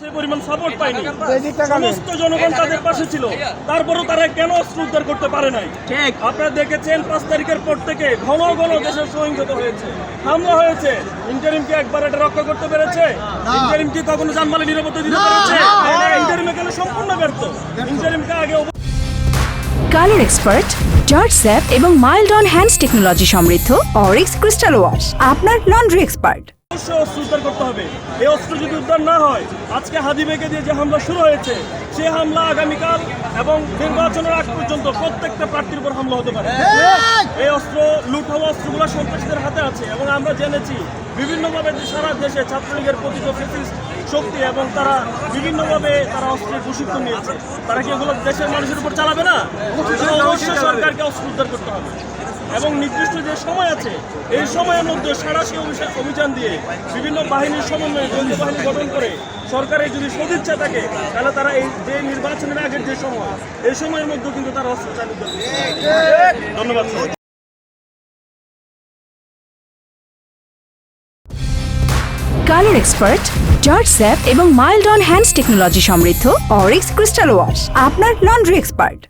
সেই পরিমাণ সাপোর্ট পায়নি। সমস্ত জনগণ তাদের পাশে ছিল। তারপরেও তারা কেন অস্ত্র উদ্ধার করতে পারে নাই? আপনারা দেখেছেন পাঁচ তারিখের পর থেকে ঘন ঘন দেশের সহিংসতা হয়েছে। হামলা হয়েছে। ইন্টারিম কি একবার এটা রক্ষা করতে পেরেছে? ইন্টারিম কি কখনো জানমালে নিরাপত্তা দিতে পেরেছে? ইন্টারিম এখানে সম্পূর্ণ ব্যর্থ? ইন্টারিমকে আগে কালার এক্সপার্ট জর্জ স্যাপ এবং মাইল্ড অন হ্যান্ডস টেকনোলজি সমৃদ্ধ অরিক্স ক্রিস্টাল ওয়াশ আপনার লন্ড্রি এক্সপার্ট। অবশ্যই অস্ত্র উদ্ধার করতে হবে। এই অস্ত্র যদি উদ্ধার না হয় আজকে হাদিবেকে দিয়ে যে হামলা শুরু হয়েছে সেই হামলা আগামীকাল এবং নির্বাচনের আগ পর্যন্ত প্রত্যেকটা প্রার্থীর উপর হামলা হতে পারে। এই অস্ত্র লুট হওয়া অস্ত্রগুলো সন্ত্রাসীদের হাতে আছে এবং আমরা জেনেছি বিভিন্নভাবে যে সারা দেশে ছাত্রলীগের প্রতিত ফেসিস্ট শক্তি এবং তারা বিভিন্নভাবে তারা অস্ত্রের প্রশিক্ষণ নিয়েছে। তারা কি এগুলো দেশের মানুষের উপর চালাবে না? অবশ্যই সরকারকে অস্ত্র উদ্ধার করতে হবে। এবং নির্দিষ্ট যে সময় আছে, এই সময়ের মধ্যে সারাশি অভিযান দিয়ে বিভিন্ন বাহিনীর সমন্বয়ে যৌথ বাহিনী গঠন করে সরকারের যদি সদিচ্ছা থাকে, তাহলে তারা এই যে নির্বাচনের আগের যে সময়, এই সময়ের মধ্যে কিন্তু তারা অস্ত্র চালিত করবে। ধন্যবাদ। কালার এক্সপার্ট, জর্জ স্যাপ এবং মাইল্ড অন হ্যান্ডস টেকনোলজি সমৃদ্ধ অরিক্স ক্রিস্টাল ওয়াশ, আপনার লন্ড্রি এক্সপার্ট